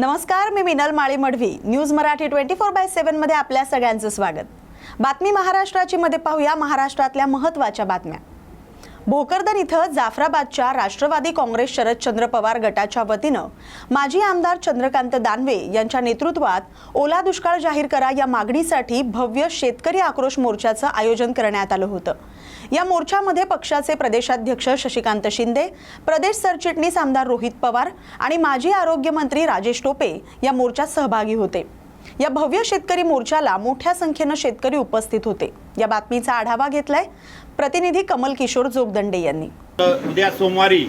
नमस्कार मी Minal Mali Madvi. News Marathi twenty four by सेव्हनमध्ये आपल्या सगळ्यांचं स्वागत. बातमी महाराष्ट्राची मध्ये पाहूया. महाराष्ट्रातल्या महत्त्वाच्या बातम्या. भोकरदन इथं जाफराबादच्या राष्ट्रवादी काँग्रेस शरदचंद्र पवार गटाच्या वतीनं माजी आमदार चंद्रकांत दानवे यांच्या नेतृत्वात ओला दुष्काळ जाहीर करा या मागणीसाठी भव्य शेतकरी आक्रोश मोर्चाचं आयोजन करण्यात आलं होतं. या मोर्चामध्ये पक्षाचे प्रदेशाध्यक्ष शशिकांत शिंदे प्रदेश सरचिटणीस आमदार रोहित पवार आणि माजी आरोग्यमंत्री राजेश टोपे या मोर्चात सहभागी होते. या भव्य शेतकरी मोर्चाला मोठ्या संख्येनं शेतकरी उपस्थित होते. या बातमीचा आढावा घेतलाय प्रतिनिधी कमल किशोर जोगदंडे यांनी. उद्या सोमवारी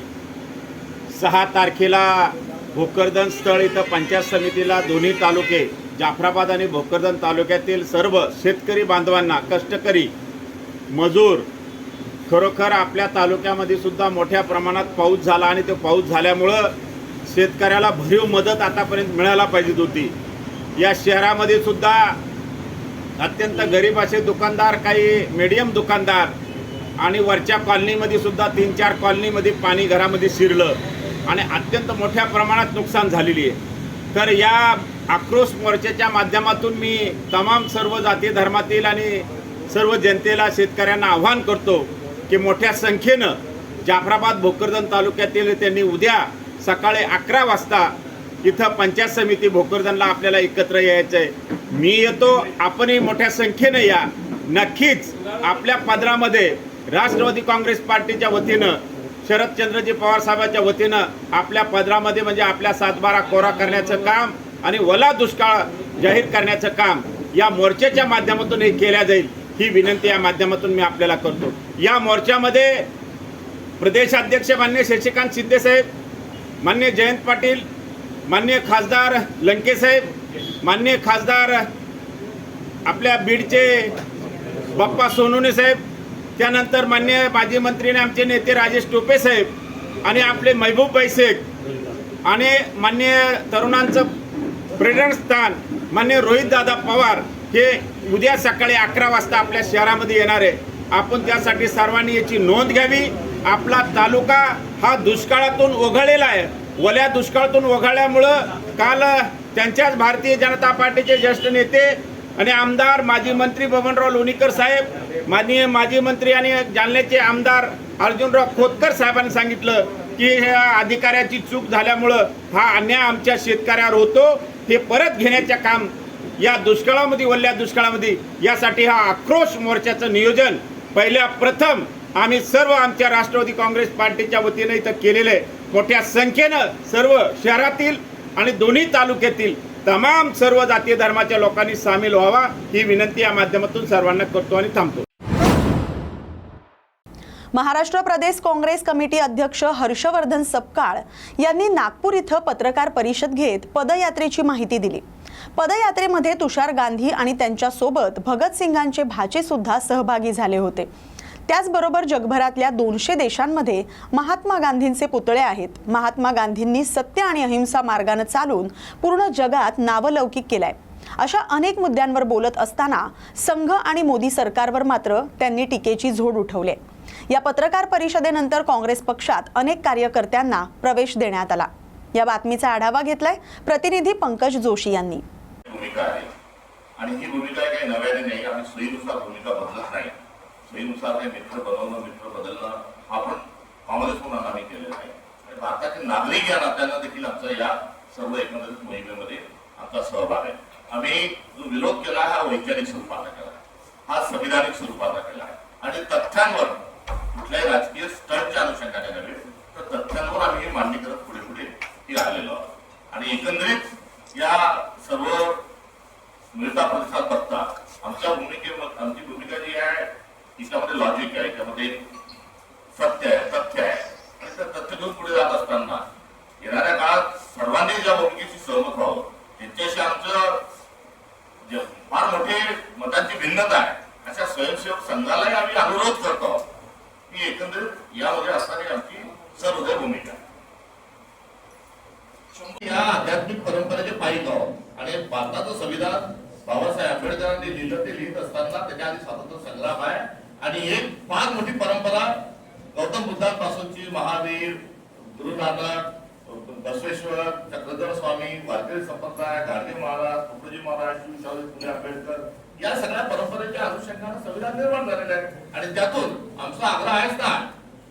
सहा तारखेला भोकरदन स्थळ इथं पंचायत समितीला दोन्ही तालुके जाफराबाद आणि भोकरदन तालुक्यातील सर्व शेतकरी बांधवांना कष्टकरी मजूर खरोखर आपल्या तालुक्यामध्ये सुद्धा मोठ्या प्रमाणात पाऊस झाला आणि तो पाऊस झाल्यामुळं शेतकऱ्याला भरीव मदत आतापर्यंत मिळायला पाहिजे होती. या शहरामध्ये सुद्धा अत्यंत गरीब असे दुकानदार काही मीडियम दुकानदार आणि वरच्या कॉलनीमध्ये सुद्धा तीन चार कॉलनीमध्ये पाणी घरामध्ये शिरलं आणि अत्यंत मोठ्या प्रमाणात नुकसान झालेली आहे. तर या आक्रोश मोर्चाच्या माध्यमातून मी तमाम सर्व जाती धर्मातील आणि सर्व जनतेला शेतकऱ्यांना आव्हान करतो की मोठ्या संख्येनं जाफराबाद भोकरदन तालुक्यातील त्यांनी उद्या सकाळी अकरा वाजता इथं पंचायत समिती भोकरदनला आपल्याला एकत्र यायचं आहे मी येतो आपणही मोठ्या संख्येनं या. नक्कीच आपल्या पदरामध्ये राष्ट्रवादी काँग्रेस पार्टीच्या वतीनं शरदचंद्रजी पवार साहेबांच्या वतीनं आपल्या पदरामध्ये म्हणजे आपल्या सातबारा कोरा करण्याचं काम आणि वला दुष्काळ जाहीर करण्याचं काम या मोर्चाच्या माध्यमातून हे केल्या जाईल ही विनंती या माध्यमातून मी आपल्याला करतो. या मोर्चामध्ये प्रदेशाध्यक्ष मान्य शशिकांत सिद्धेसाहेब मान्य जयंत पाटील मान्य खासदार लंके साहेब मान्य खासदार आपल्या बीडचे बाप्पा सोनवणे साहेब त्यानंतर मान्य माजी मंत्री आणि आमचे नेते राजेश टोपे साहेब आणि आपले महबूब शेख आणि मान्य तरुणांचं प्रेरणा स्थान मान्य रोहित दादा पवार हे उद्या सकाळी अकरा वाजता आपल्या शहरामध्ये येणार आहे. आपण त्यासाठी सर्वांनी याची नोंद घ्यावी. आपला तालुका हा दुष्काळातून ओघळलेला आहे. ओल्या दुष्काळातून वगळल्यामुळं काल त्यांच्याच भारतीय जनता पार्टीचे ज्येष्ठ नेते आणि आमदार माजी मंत्री बबनराव लोणीकर साहेब माननीय माजी मंत्री आणि जालन्याचे आमदार अर्जुनराव खोतकर साहेबांनी सांगितलं की ह्या अधिकाऱ्याची चूक झाल्यामुळं हा अन्याय आमच्या शेतकऱ्यावर होतो. हे परत घेण्याचं काम या दुष्काळामध्ये वल्ल्या दुष्काळामध्ये यासाठी हा आक्रोश मोर्चाचं नियोजन पहिल्या प्रथम आम्ही सर्व आमच्या राष्ट्रवादी काँग्रेस पार्टीच्या वतीनं इथं केलेलं आहे. मोठ्या संख्येनं सर्व शहरातील आणि दोन्ही तालुक्यातील तमाम सर्व जातीय धर्माच्या लोकांनी सामील व्हावा ही विनंती या माध्यमातून सर्वांना करतो आणि थांबतो. महाराष्ट्र प्रदेश काँग्रेस कमिटी अध्यक्ष हर्षवर्धन सपकाळ यांनी नागपूर इथं पत्रकार परिषद घेत पदयात्रेची माहिती दिली. पदयात्रेमध्ये तुषार गांधी आणि त्यांच्यासोबत भगतसिंगांचे भाचे सुद्धा सहभागी झाले होते. त्याचबरोबर जगभरातल्या दोनशे देशांमध्ये महात्मा गांधींचे पुतळे आहेत. महात्मा गांधींनी सत्य आणि अहिंसा मार्गानं चालून पूर्ण जगात नावलौकिक केलाय. अशा अनेक मुद्द्यांवर बोलत असताना संघ आणि मोदी सरकारवर मात्र त्यांनी टीकेची झोड उठवली. या पत्रकार परिषदेनंतर काँग्रेस पक्षात अनेक कार्यकर्त्यांना प्रवेश देण्यात आला. या बातमीचा आढावा घेतलाय प्रतिनिधी पंकज जोशी यांनी. भूमिका आहे. आणि ही भूमिका काही नव्याने नाही आणि सोयीनुसार भूमिका बदलत नाही. सोयीनुसार हे मित्र बनवणं मित्र बदलणं आपण काँग्रेस म्हणून आम्ही केलेलं आहे. आणि भारताचे नागरिक या नात्यानं देखील आमचा या सर्व एकंदरीत मोहिमेमध्ये आमचा सहभाग आहे. आम्ही जो विरोध केला हा वैज्ञानिक स्वरूपाचा केला. हा संविधानिक स्वरूपाचा केला आहे. आणि तथ्यांवर कुठल्याही राजकीय स्टंटच्या अनुषंगाने नव्हे तर तथ्यांवर आम्ही हे मान्य करत पुढे पुढे आलेलो आहोत. आणि एकंदरीत या सर्व मिळता प्रतिसाद बघता आमच्या भूमी आमची भूमिका जी आहे तिच्यामध्ये लॉजिक आहे त्यामध्ये सत्य आहे तथ्य आहे आणि त्या तथ्य घेऊन पुढे जात असताना येणाऱ्या काळात सर्वांनी ज्या भूमिकेशी सहमत व्हावं त्यांच्याशी आमचं जे फार मोठे मतांची भिन्नता आहे अशा स्वयंसेवक संघालाही आम्ही अनुरोध करतो आहोत की एकंदरीत यामध्ये असणारी आमची सर्वोदय भूमिका आहे. या आध्यात्मिक परंपरेचे पायी आहोत आणि भारताचं संविधान बाबासाहेब आंबेडकरांनी लिहिलं ते लिहित असताना त्याच्या आधी स्वातंत्र्य संग्राम आहे आणि एक फार मोठी परंपरा गौतम बुद्धांपासूनची महावीर गुरु नानक बसवेश्वर चक्रधर स्वामी वारकरी संप्रदाय गाडगे महाराज तुकडोजी महाराज शिवशाहू फुले आंबेडकर या परंपरेच्या अनुषंगाने संविधान निर्माण झालेलं आहे. आणि त्यातून आमचा आग्रह आहेच ना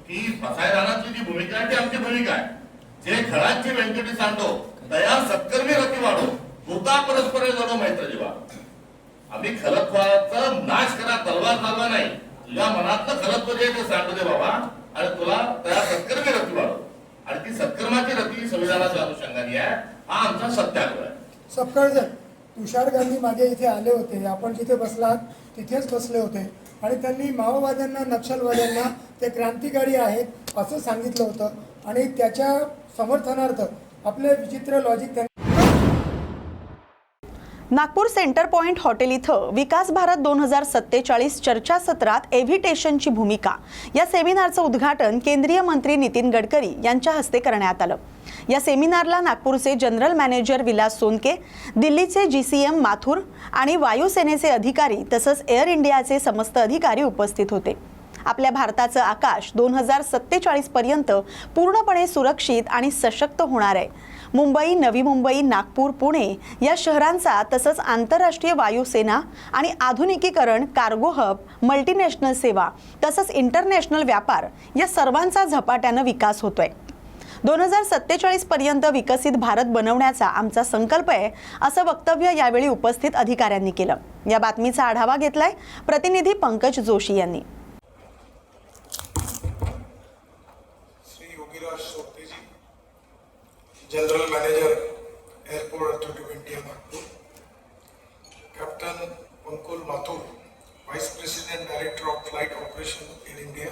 की पसाय जी भूमिका आहे ती आमची भूमिका आहे. जे खळांची व्यंकटी सांडो तयार सत्कर्मी रती वाढो भूता परस्पर जणो मैत्र जीवा. आम्ही खरत्वाचा नाश करा तलवार चालवा नाही. तुझ्या मनातलं खरत्व जे ते सांगू दे बाबा. आणि तुला त्या सत्कर्मी रती वाढो आणि ती सत्कर्माची रती संविधानाच्या अनुषंगाने आहे. हा आमचा सत्याग्रह आहे. सफदरजन तुषार गांधी मागे इथे आले होते. आपण जिथे बसलात तिथेच बसले होते. आणि त्यांनी माओवाद्यांना नक्षलवाद्यांना ते क्रांतिकारी आहेत असं सांगितलं होतं. आणि त्याच्या समर्थनार्थ आपले विचित्र लॉजिक त्यांनी नागपूर सेंटर पॉइंट हॉटेल इथं विकास भारत दोन हजार सत्तेचाळीस चर्चासत्रात एव्हिटेशनची भूमिका. या सेमिनारचं उद्घाटन केंद्रीय मंत्री नितीन गडकरी यांच्या हस्ते करण्यात आलं. या सेमिनारला नागपूरचे जनरल मॅनेजर विलास सोनके दिल्लीचे जी सी एम माथुर आणि वायुसेनेचे अधिकारी तसंच एअर इंडियाचे समस्त अधिकारी उपस्थित होते. आपल्या भारताचं आकाश दोन हजार सत्तेचाळीसपर्यंत पूर्णपणे सुरक्षित आणि सशक्त होणार आहे. मुंबई नवी मुंबई नागपूर पुणे या शहरांचा तसंच आंतरराष्ट्रीय वायुसेना आणि आधुनिकीकरण कार्गो हब मल्टीनॅशनल सेवा तसंच इंटरनॅशनल व्यापार या सर्वांचा झपाट्यानं विकास होतोय. दोन हजार सत्तेचाळीस पर्यंत विकसित भारत बनवण्याचा आमचा संकल्प आहे असं वक्तव्य यावेळी उपस्थित अधिकाऱ्यांनी केलं. या बातमीचा आढावा घेतलाय प्रतिनिधी पंकज जोशी यांनी. General manager airport authority of India Nagpur. Captain Pankul Mathur vice president director of flight operation in India.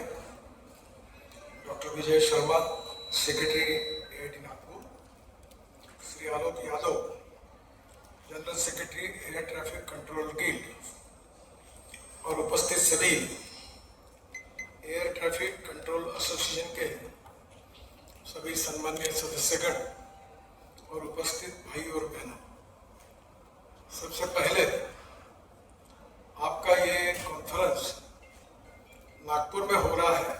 Doctor Vijay Sharma secretary AIT Nagpur Shri Alok Yadav, general secretary, air traffic control guild और उपस्थित सभी air traffic control association के सभी सम्मान्य सदस्यगण और उपस्थित भाई और बहनों, सबसे पहले आपका ये कॉन्फ्रेंस नागपुर में हो रहा है।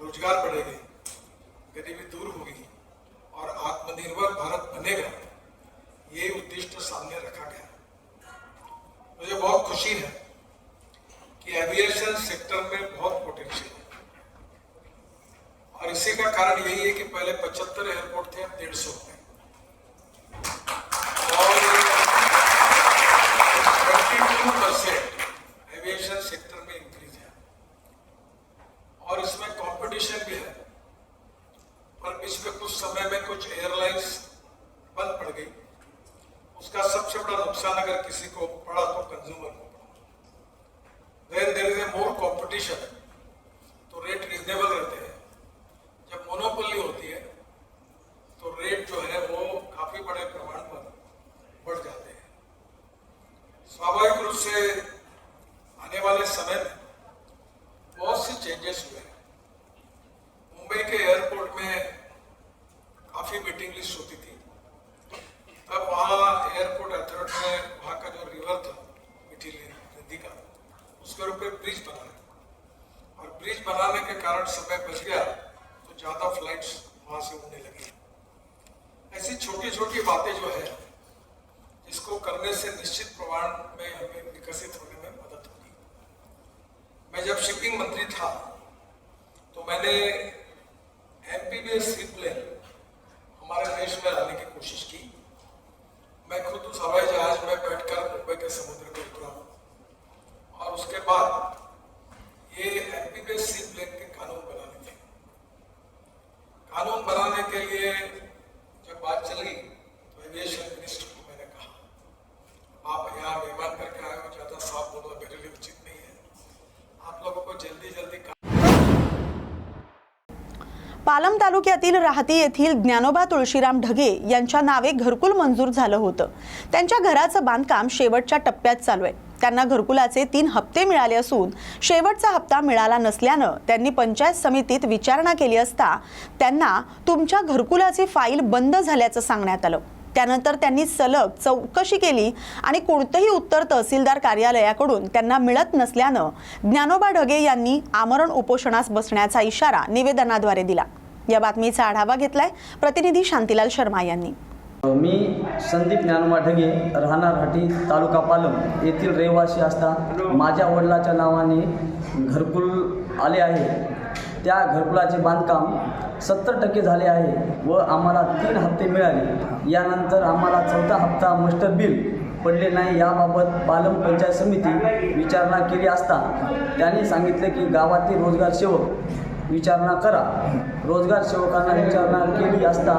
रोजगार बढ़ेगा जब शिपिंग मंत्री था तो मैंने एम एमपीबीएस सी प्लेन हमारे देश में लाने की कोशिश की। मैं खुद उस हवाई जहाज़ में बैठकर मुंबई के समुद्र में उतरा और उसके बाद ये एम एमपीबीएस सी प्लेन के कानून बनाने थे। कानून बनाने के लिए पालम तालुक्यातील राहती येथील ज्ञानोबा तुळशीराम ढगे यांच्या नावे घरकुल मंजूर झालं होतं. त्यांच्या घराचं बांधकाम शेवटच्या टप्प्यात चालू आहे. त्यांना घरकुलाचे तीन हप्ते मिळाले असून शेवटचा हप्ता मिळाला नसल्यानं त्यांनी पंचायत समितीत विचारणा केली असता त्यांना तुमच्या घरकुलाची फाईल बंद झाल्याचं सांगण्यात आलं. त्यानंतर त्यांनी सलग चौकशी केली आणि कोणतंही उत्तर तहसीलदार कार्यालयाकडून त्यांना मिळत नसल्यानं ज्ञानोबा ढगे यांनी आमरण उपोषणास बसण्याचा इशारा निवेदनाद्वारे दिला. या बातमीचा आढावा घेतलाय प्रतिनिधी शांतीलाल शर्मा यांनी. मी संदीप ज्ञानोबा ढगे राहणार तालुका पालम येथील रहिवासी असता. माझ्या वडिलाच्या नावाने घरकुल आले आहे. त्या घरकुलाचे बांधकाम सत्तर टक्के झाले आहे व आम्हाला तीन हप्ते मिळाले. यानंतर आम्हाला चौथा हप्ता मस्टर बिल पडले नाही याबाबत पालम पंचायत समिती विचारणा केली असता त्यांनी सांगितले की गावातील रोजगार सेवक विचारणा करा. रोजगार सेवकांना विचारणा केली असता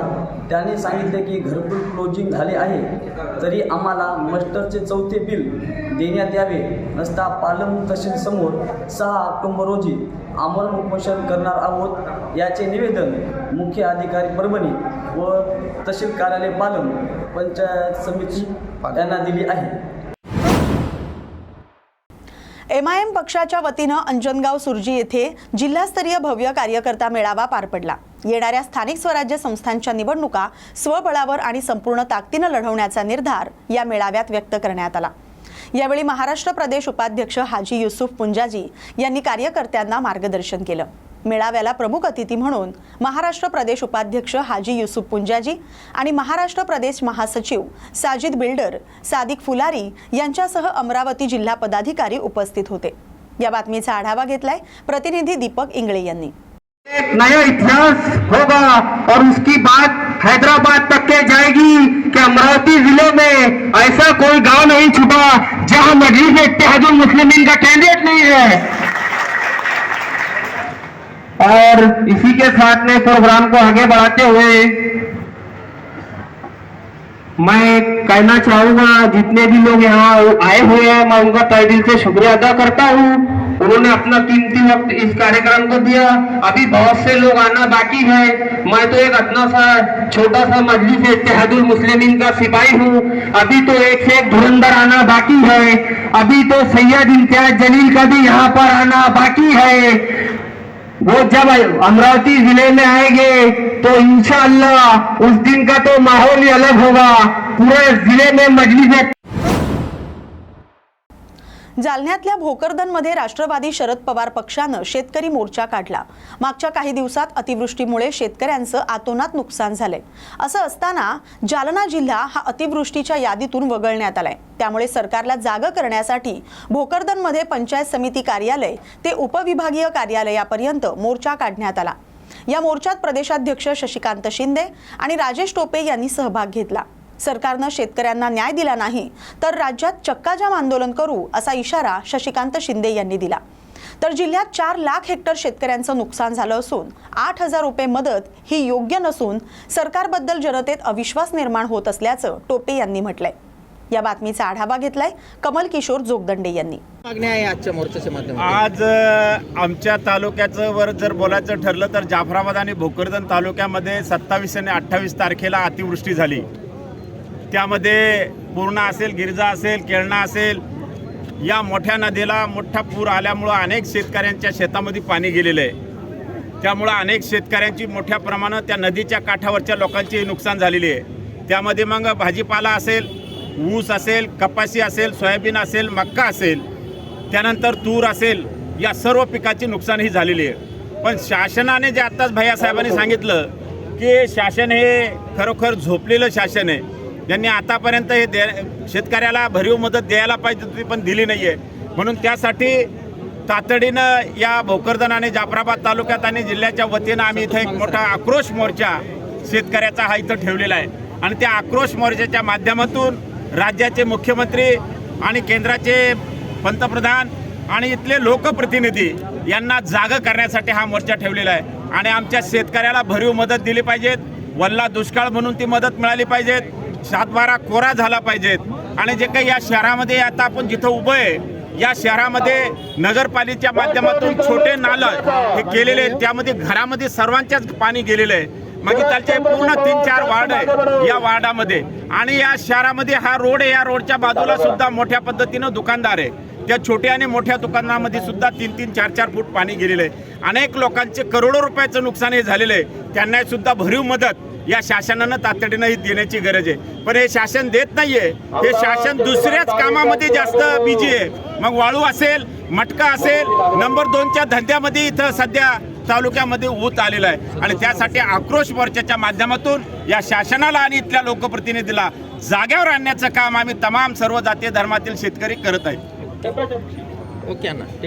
त्यांनी सांगितले की घरकुल क्लोजिंग झाले आहे तरी आम्हाला मस्टरचे चौथे बिल देण्यात यावे. नसता पालम तहसीलसमोर सहा ऑक्टोबर रोजी आमरण उपोषण करणार आहोत याचे निवेदन मुख्य अधिकारी परभणी व तहसील कार्यालय पालम पंचायत समिती यांना दिली आहे. एम आय एम पक्षाच्या वतीनं अंजनगाव सुरजी येथे जिल्हास्तरीय भव्य कार्यकर्ता मेळावा पार पडला. येणाऱ्या स्थानिक स्वराज्य संस्थांच्या निवडणुका स्वबळावर आणि संपूर्ण ताकदीनं लढवण्याचा निर्धार या मेळाव्यात व्यक्त करण्यात आला. यावेळी महाराष्ट्र प्रदेश उपाध्यक्ष हाजी युसुफ पुंजाजी यांनी कार्यकर्त्यांना मार्गदर्शन केलं. मेळाव्याला प्रमुख अतिथी म्हणून महाराष्ट्र प्रदेश उपाध्यक्ष हाजी युसुफ पुंजाजी आणि महाराष्ट्र प्रदेश महासचिव साजिद बिल्डर सादिक फुलारी यांच्यासह अमरावती जिल्हा पदाधिकारी उपस्थित होते. या बातमीचा आढावा घेतलाय प्रतिनिधी दीपक इंगळे यांनी. एक नया इतिहास होगा और उसकी बात हैदराबाद तक के जाएगी कि अमरावती ज़िले में ऐसा कोई गाँव नहीं छुपा जहाँ मजलिस इत्तेहादुल मुस्लिमीन का कैंडिडेट नहीं है। और इसी के साथ में प्रोग्राम को आगे बढ़ाते हुए मैं कहना चाहूँगा, जितने भी लोग यहाँ आए हुए हैं, मैं उनका तय दिल से शुक्रिया अदा करता हूँ। उन्होंने अपना कीमती वक्त इस कार्यक्रम को दिया। अभी बहुत से लोग आना बाकी है। मैं तो एक अपना सा, छोटा सा मजलिस इत्तेहादुल मुस्लिमीन का सिपाही हूँ। अभी तो एक से एक धुरंधर आना बाकी है। अभी तो सैयद इम्तियाज़ जलील का भी यहाँ पर आना बाकी है। वो जब अमरावती ज़िले में आएँगे तो इंशाअल्लाह उस दिन का तो माहौल ही अलग होगा। पूरे ज़िले में मजलिस जालन्यातल्या भोकरदनमध्ये राष्ट्रवादी शरद पवार पक्षानं शेतकरी मोर्चा काढला. मागच्या काही दिवसात अतिवृष्टीमुळे शेतकऱ्यांचं आतोनात नुकसान झालंय. असं असताना जालना जिल्हा हा अतिवृष्टीच्या यादीतून वगळण्यात आलाय. त्यामुळे सरकारला जाग करण्यासाठी भोकरदनमध्ये पंचायत समिती कार्यालय ते उपविभागीय कार्यालयापर्यंत मोर्चा काढण्यात आला. या मोर्चात प्रदेशाध्यक्ष शशिकांत शिंदे आणि राजेश टोपे यांनी सहभाग घेतला. सरकारनं शेतकऱ्यांना न्याय दिला नाही तर राज्यात चक्काजाम आंदोलन करू असा इशारा शशिकांत शिंदे यांनी दिला. तर जिल्ह्यात चार लाख हेक्टर शेतकऱ्यांचं नुकसान झालं असून आठ हजार रुपये मदत ही योग्य नसून सरकारबद्दल जनतेत अविश्वास निर्माण होत असल्याचं टोपे यांनी म्हटलंय. या बातमीचा आढावा घेतलाय कमल किशोर जोगदंडे यांनी. मागण्या आहे आजच्या मोर्चाच्या माध्यमातून. आज आमच्या तालुक्याचं वर जर बोलायचं ठरलं तर जाफराबाद आणि भोकरदन तालुक्यामध्ये सत्तावीस आणि अठ्ठावीस तारखेला अतिवृष्टी झाली. त्यामध्ये पूर्णा असेल गिरजा असेल केळणा असेल या मोठ्या नदीला मोठा पूर आल्यामुळं अनेक शेतकऱ्यांच्या शेतामध्ये पाणी गेलेलं आहे. त्यामुळं अनेक शेतकऱ्यांची मोठ्या प्रमाणात त्या नदीच्या काठावरच्या लोकांची नुकसान झालेली आहे. त्यामध्ये मग भाजीपाला असेल ऊस असेल कपाशी असेल सोयाबीन असेल मक्का असेल त्यानंतर तूर असेल या सर्व पिकाची नुकसान ही झालेली आहे. पण शासनाने जे आत्ताच भैयासाहेबांनी सांगितलं की शासन हे खरोखर झोपलेलं शासन आहे. ज्यांनी आतापर्यंत हे दे शेतकऱ्याला भरीव मदत द्यायला पाहिजे होती पण दिली नाही आहे म्हणून त्यासाठी तातडीनं या भोकरदन आणि जाफराबाद तालुक्यात आणि जिल्ह्याच्या वतीनं आम्ही इथं एक मोठा आक्रोश मोर्चा शेतकऱ्याचा हा इथं ठेवलेला आहे. आणि त्या आक्रोश मोर्चाच्या माध्यमातून राज्याचे मुख्यमंत्री आणि केंद्राचे पंतप्रधान आणि इथले लोकप्रतिनिधी यांना जाग करण्यासाठी हा मोर्चा ठेवलेला आहे. आणि आमच्या शेतकऱ्याला भरीव मदत दिली पाहिजेत. वल्ला दुष्काळ म्हणून ती मदत मिळाली पाहिजेत. सातबारा कोरा झाला पाहिजेत आणि जे काही या शहरामध्ये आता आपण जिथं उभं आहे या शहरामध्ये नगरपालिकेच्या माध्यमातून छोटे नालं हे केलेले आहेत. त्यामध्ये घरामध्ये सर्वांच्याच पाणी गेलेलं आहे. म्हणजे त्याचे पूर्ण तीन चार वार्ड आहे. या वार्डामध्ये. आणि या शहरामध्ये हा रोड आहे. या रोडच्या बाजूला सुद्धा मोठ्या पद्धतीनं दुकानदार आहे. त्या छोट्या आणि मोठ्या दुकानामध्ये सुद्धा तीन तीन चार चार फूट पाणी गेलेलं आहे. अनेक लोकांचे करोडो रुपयाचं नुकसान हे झालेलं आहे. त्यांना सुद्धा भरीव मदत या शासनानं तातडीनं ही देण्याची गरज आहे. पण हे शासन देत नाहीये. हे शासन दुसऱ्याच कामामध्ये जास्त बिजी आहे. मग वाळू असेल मटका असेल नंबर दोनच्या धंद्यामध्ये इथं सध्या तालुक्यामध्ये होत आलेला आहे. आणि त्यासाठी आक्रोश मोर्चाच्या माध्यमातून या शासनाला आणि इथल्या लोकप्रतिनिधीला जाग्यावर आणण्याचं काम आम्ही तमाम सर्व जातीय धर्मातील शेतकरी करत आहे ओके ना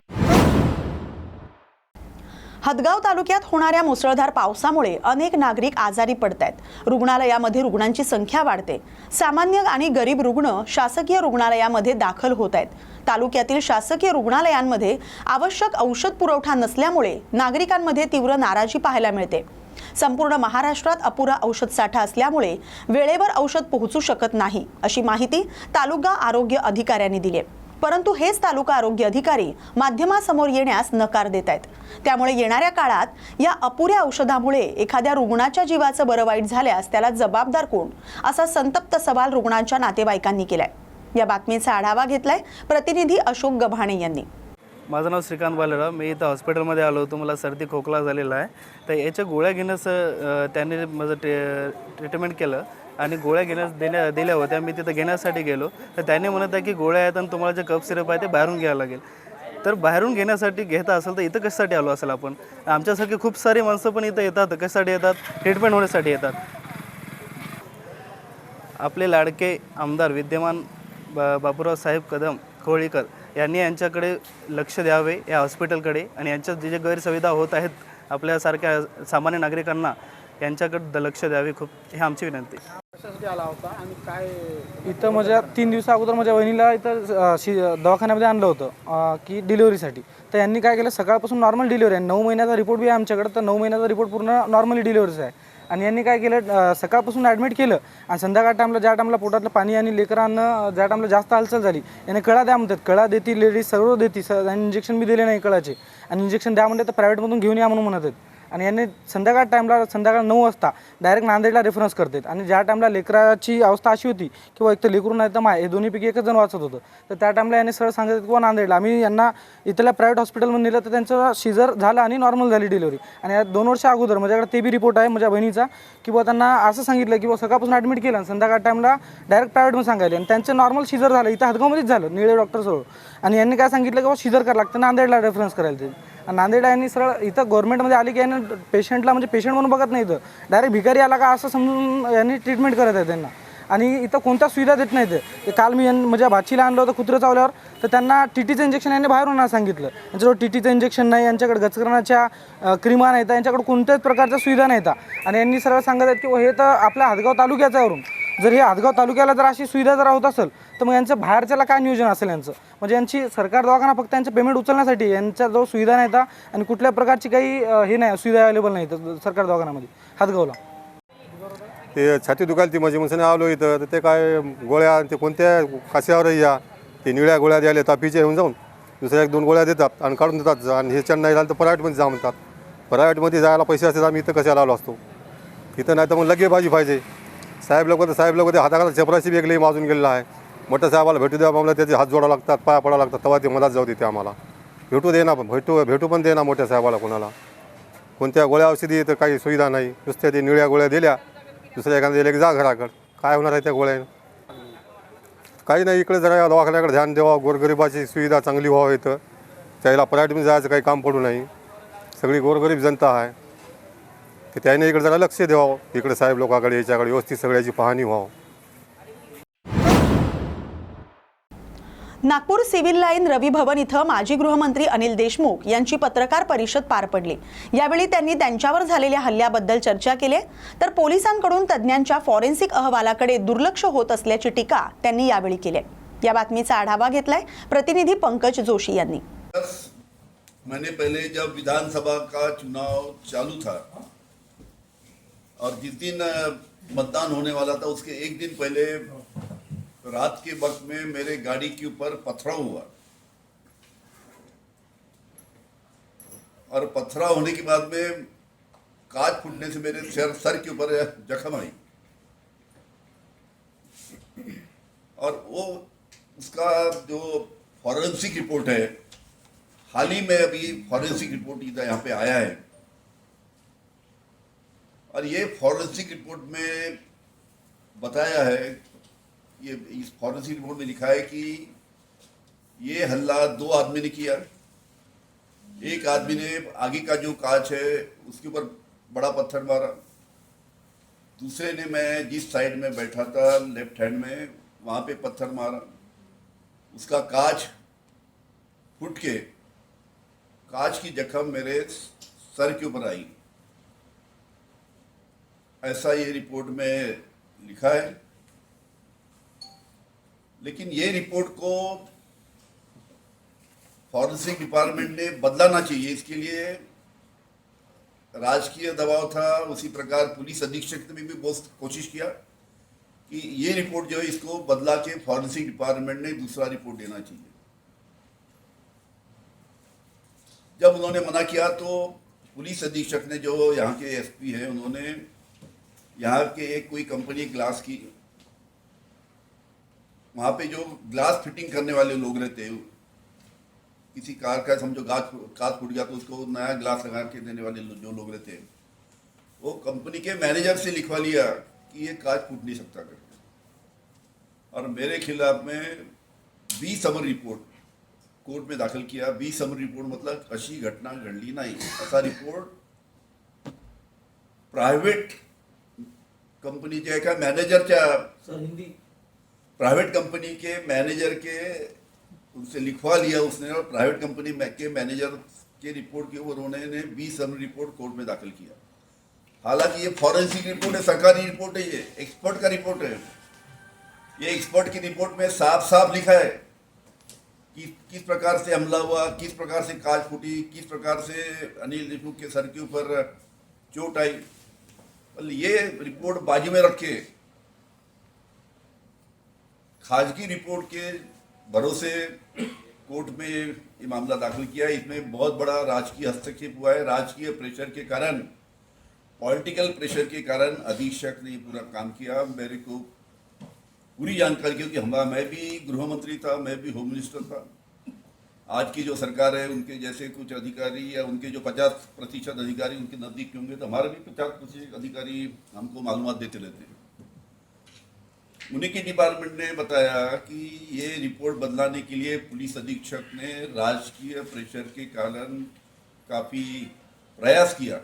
हदगाव तालुक्यात होणाऱ्या मुसळधार पावसामुळे अनेक नागरिक आजारी पडत आहेत रुग्णालयामध्ये रुग्णांची संख्या वाढते. सामान्य आणि गरीब रुग्ण शासकीय रुग्णालयामध्ये दाखल होत आहेत तालुक्यातील शासकीय रुग्णालयांमध्ये आवश्यक औषध पुरवठा नसल्यामुळे नागरिकांमध्ये तीव्र नाराजी पाहायला मिळते. संपूर्ण महाराष्ट्रात अपुरा औषध साठा असल्यामुळे वेळेवर औषध पोहोचू शकत नाही अशी माहिती तालुका आरोग्य अधिकाऱ्यांनी दिली आहे. परंतु हेच तालुका आरोग्य अधिकारी माध्यमासमोर येण्यास नकार देत आहेत. त्यामुळे येणाऱ्या काळात या अपुऱ्या औषधामुळे एखाद्या रुग्णाच्या जीवाचं बरं वाईट झाल्यास त्याला जबाबदार कोण? असा संतप्त सवाल रुग्णांच्या नातेवाईकांनी केलाय. या बातमीचा आढावा घेतलाय प्रतिनिधी अशोक गव्हाणे यांनी. माझं नाव श्रीकांत बालेराव. मी इथं हॉस्पिटलमध्ये आलो होतो. मला सर्दी खोकला झालेला आहे. तर याच्या गोळ्या घेण्यास त्यांनी माझं ट्रे ट्रीटमेंट केलं. आणि गोळ्या घेण्यास देण्या दिल्या होत्या. मी तिथं घेण्यासाठी गेलो. तर त्यांनी म्हणत आहे की गोळ्या आहेत आणि तुम्हाला जे कप सिरप आहे ते बाहेरून घ्यावं लागेल. तर बाहेरून घेण्यासाठी घेता असेल तर इथं कशासाठी आलो असेल आपण? आमच्यासारखे खूप सारी माणसं पण इथं येतात. कशासाठी येतात? ट्रीटमेंट होण्यासाठी येतात. आपले लाडके आमदार विद्यमान बा बापूराव साहेब कदम कोळीकर यांनी यांच्याकडे लक्ष द्यावे या हॉस्पिटलकडे आणि यांच्या जे जे गैरसुविधा होत आहेत आपल्यासारख्या सामान्य नागरिकांना यांच्याकडे लक्ष द्यावे खूप ही आमची विनंती. इथं माझ्या तीन दिवसा अगोदर माझ्या वहिनीला इथं शि दवाखान्यामध्ये आणलं होतं की डिलिव्हरीसाठी. तर यांनी काय केलं सकाळपासून नॉर्मल डिलिव्हरी आहे. नऊ महिन्याचा रिपोर्ट बी आहे आमच्याकडे तर नऊ महिन्याचा रिपोर्ट पूर्ण नॉर्मली डिलिव्हरीचा आहे. आणि यांनी काय केलं सकाळपासून ॲडमिट केलं आणि संध्याकाळ टाईमला ज्या टाईमला पोटातलं पाणी आणि लेकरांना ज्या टाईमला जास्त हालचाल झाली याने कळा द्या म्हणतात. कळा देती लेडीज सर्व देती स इंजेक्शन बी दिले नाही कळाचे. आणि इंजेक्शन द्या म्हणते तर प्रायव्हेटमधून घेऊन या म्हणून म्हणत आहेत. आणि यांनी संध्याकाळ टाईमला संध्याकाळ नऊ वाजता डायरेक्ट नांदेडला रेफरन्स करतात. आणि ज्या टाईमला लेकराची अवस्था अशी होती किंवा एक तर लेकरू नाही तर माय हे दोन्हीपैकी एकच जण वाचत होतं. तर त्या टाईमला यांनी सरळ सांगितलं किंवा नांदेडला आम्ही यांना इथल्या प्रायव्हेट हॉस्पिटलमध्ये नेलं तर त्यांचं शिजर झालं आणि नॉर्मल झाली डिलिव्हरी आणि या दोन वर्ष अगोदर म्हणजे माझ्याकडे ते बी रिपोर्ट आहे माझ्या बहिणीचा की बुवा त्यांना असं सांगितलं की बुवा सकाळपासून ॲडमिट केलं आणि संध्याकाळ टाईमला डायरेक्ट प्रायव्हेटमध्ये सांगायला. आणि त्यांचं नॉर्मल शिजर झालं इथं हदगावमध्येच झालं निळे डॉक्टरसोबत आणि यांनी काय सांगितलं की बा शिजर करायला लागतं नांदेडला रेफरन्स करायला ते. नांदेड यांनी सरळ इथं गव्हर्नमेंटमध्ये आली की यांनी पेशंटला म्हणजे पेशंट म्हणून बघत नाही इथं. डायरेक्ट भिकारी आला का असं समजून यांनी ट्रीटमेंट करत आहे त्यांना. आणि इथं कोणत्या सुविधा देत नाही ते काल मी म्हणजे माझ्या भाचीला आणलं होतं कुत्रं चावल्यावर तर त्यांना टी टीचं इंजेक्शन यांनी बाहेरून आणायला सांगितलं. यांच्याजवळ टी टीचं इंजेक्शन नाही यांच्याकडे गचकरणाच्या अ, क्रीमा नाहीत यांच्याकडे कोणत्याच प्रकारच्या सुविधा नाहीत. आणि यांनी सरळ सांगत आहेत की हे तर आपल्या हदगाव तालुक्याच्यावरून जर हे हदगाव तालुक्याला जर अशी सुविधा जर होत असेल तर मग यांचं बाहेरच्याला काय नियोजन असेल यांचं? म्हणजे यांची सरकार दवाखाना फक्त यांचं पेमेंट उचलण्यासाठी यांच्या जो सुविधा नाही नाहीत आणि कुठल्या प्रकारची काही हे नाही सुविधा अवेलेबल नाही सरकार दवाखान्यामध्ये हदगावला ते छाती दुखायला ती माझी म्हणून आलो इथं तर ते काय गोळ्या ते कोणत्या काश्यावर या? ते निळ्या गोळ्या द्यायला तापीच्या येऊन जाऊन दुसऱ्या एक दोन गोळ्या देतात आणि काढून देतात. आणि ह्याच्या नाही झालं तर प्रायव्हेटमध्ये जा म्हणतात. प्रायव्हेटमध्ये जायला पैसे असतात आम्ही इथं कशाला आलो असतो? इथं नाही तर मग लगे भाजी पाहिजे. साहेब लोक तर साहेब लोक ते हाताखाला चपराशी वेगळी माजून गेलेला आहे. मोठ्या साहेबाला भेटू द्या आम्हाला त्याचे हात जोडा लागतात पाया पडा लागतात तेव्हा ते मदत जाऊ देते आम्हाला. भेटू दे ना भेटू भेटू पण दे ना मोठ्या साहेबाला कोणाला. कोणत्या गोळ्या औषधी तर काही सुविधा नाही. नुसत्या ते निळ्या गोळ्या दिल्या दुसऱ्या एखाद्या दिल्या की जा घराकडं. काय होणार आहे त्या गोळ्या काही नाही इकडे जरा या दवाखान्याकडे ध्यान द्यावा गोरगरिबाची सुविधा चांगली व्हावं इथं. त्याला प्रायव्हेटमध्ये जायचं काही काम पडू नाही. सगळी गोरगरीब जनता आहे. तर त्याने इकडे जरा लक्ष द्यावं. इकडे साहेब लोकांकडे याच्याकडे व्यवस्थित सगळ्याची पाहणी व्हावं. नागपूर सिव्हिल लाईन रवी भवन इथं माजी गृहमंत्री अनिल देशमुख यांची पत्रकार परिषद पार पडली. यावेळी त्यांनी त्यांच्यावर झालेल्या हल्ल्याबद्दल चर्चा केली. तर पोलिसांकडून तज्ज्ञांच्या फॉरेन्सिक अहवालाकडे दुर्लक्ष होत असल्याची टीका त्यांनी यावेळी केली. या बातमीचा आढावा घेतलाय प्रतिनिधी पंकज जोशी यांनी. मैंने पहले जब विधानसभा का चुनाव चालू था और जिस दिन मतदान होने वाला था, उसके एक दिन पहले रात के वक्त में मेरे गाड़ी के ऊपर पथराव हुआ। और पथराव होने के बाद में कांच फूटने से मेरे सर सर के ऊपर जख्म आई। और वो, उसका जो फॉरेंसिक रिपोर्ट है, हाल ही में अभी फॉरेंसिक रिपोर्ट यहाँ पे आया है। और ये फॉरेंसिक रिपोर्ट में बताया है, ये इस फॉरेंसिक रिपोर्ट में लिखा है कि ये हल्ला दो आदमी ने किया। एक आदमी ने आगे का जो कांच है, उसके ऊपर बड़ा पत्थर मारा। दूसरे ने मैं जिस साइड में बैठा था लेफ़्ट हैंड में, वहाँ पे पत्थर मारा। उसका कांच फूट के, कांच की जख्म मेरे सर के ऊपर आई। ऐसा ये रिपोर्ट में लिखा है। लेकिन ये रिपोर्ट को फॉरेंसिक डिपार्टमेंट ने बदलाना चाहिए। इसके लिए राजकीय दबाव था। उसी प्रकार पुलिस अधीक्षक ने भी बहुत कोशिश किया कि ये रिपोर्ट जो है इसको बदला के फॉरेंसिक डिपार्टमेंट ने दूसरा रिपोर्ट देना चाहिए। जब उन्होंने मना किया तो पुलिस अधीक्षक ने जो यहाँ के एसपी हैं, उन्होंने यहाँ के एक कोई कंपनी ग्लास की, वहाँ पे जो ग्लास फिटिंग करने वाले लोग रहते हैं, किसी कार का समझो गाज कांच फूट गया तो उसको नया ग्लास लगा के देने वाले जो लोग रहते हैं, वो कंपनी के मैनेजर से लिखवा लिया कि ये कांच फूट नहीं सकता करके। और मेरे खिलाफ में बी समर रिपोर्ट कोर्ट में दाखिल किया। बी समर रिपोर्ट मतलब अशी घटना घडली नाही असा रिपोर्ट प्रायव्हेट कंपनीच्या एका मॅनेजरच्या प्राइवेट कंपनी के मैनेजर के उनसे लिखवा लिया उसने और प्राइवेट कंपनी के मैनेजर के रिपोर्ट के ऊपर उन्होंने बीस सम रिपोर्ट कोर्ट में दाखिल किया। हालाँकि ये फॉरेंसिक रिपोर्ट है सरकारी रिपोर्ट है ये एक्सपर्ट का रिपोर्ट है। ये एक्सपर्ट की रिपोर्ट में साफ़ साफ़ लिखा है कि किस प्रकार से हमला हुआ किस प्रकार से काज फूटी किस प्रकार से अनिल देशमुख के सर के ऊपर चोट आई। ये रिपोर्ट बाजू में रखे खाजगी रिपोर्ट के भरोसे कोर्ट में ये मामला दाखिल किया इसमें बहुत बड़ा राजकीय हस्तक्षेप हुआ है। राजकीय प्रेशर के कारण पॉलिटिकल प्रेशर के कारण अधीक्षक ने पूरा काम किया। मेरे को पूरी जानकारी, क्योंकि हमारा, मैं भी गृह मंत्री था, मैं भी होम मिनिस्टर था। आज की जो सरकार है, उनके जैसे कुछ अधिकारी या उनके जो पचास प्रतिशत अधिकारी उनके नज़दीक होंगे तो हमारे भी पचास प्रतिशत अधिकारी हमको मालूम देते रहते हैं। उन्हीं के डिपार्टमेंट ने बताया कि ये रिपोर्ट बदलाने के लिए पुलिस अधीक्षक ने राजकीय प्रेशर के कारण काफ़ी प्रयास किया।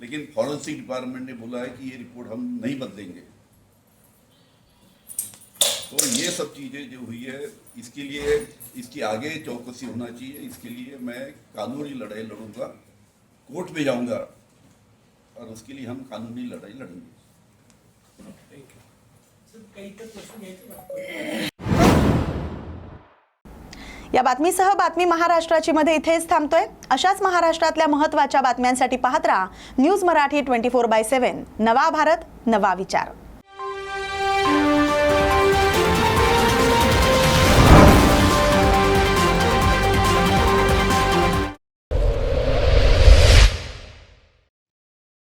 लेकिन फॉरेंसिक डिपार्टमेंट ने बोला है कि ये रिपोर्ट हम नहीं बदलेंगे। तो ये सब चीज़ें जो हुई है इसके लिए इसकी आगे चौकसी होना चाहिए। इसके लिए मैं कानूनी लड़ाई लड़ूंगा कोर्ट में जाऊंगा और उसके लिए हम कानूनी लड़ाई लड़ेंगे। या बातमीसह बातमी महाराष्ट्राची मध्ये इथेच थांबतोय. अशाच महाराष्ट्रातल्या महत्त्वाच्या बातम्यांसाठी पाहत राहा news Marathi twenty four by seven. नवा भारत नवा विचार.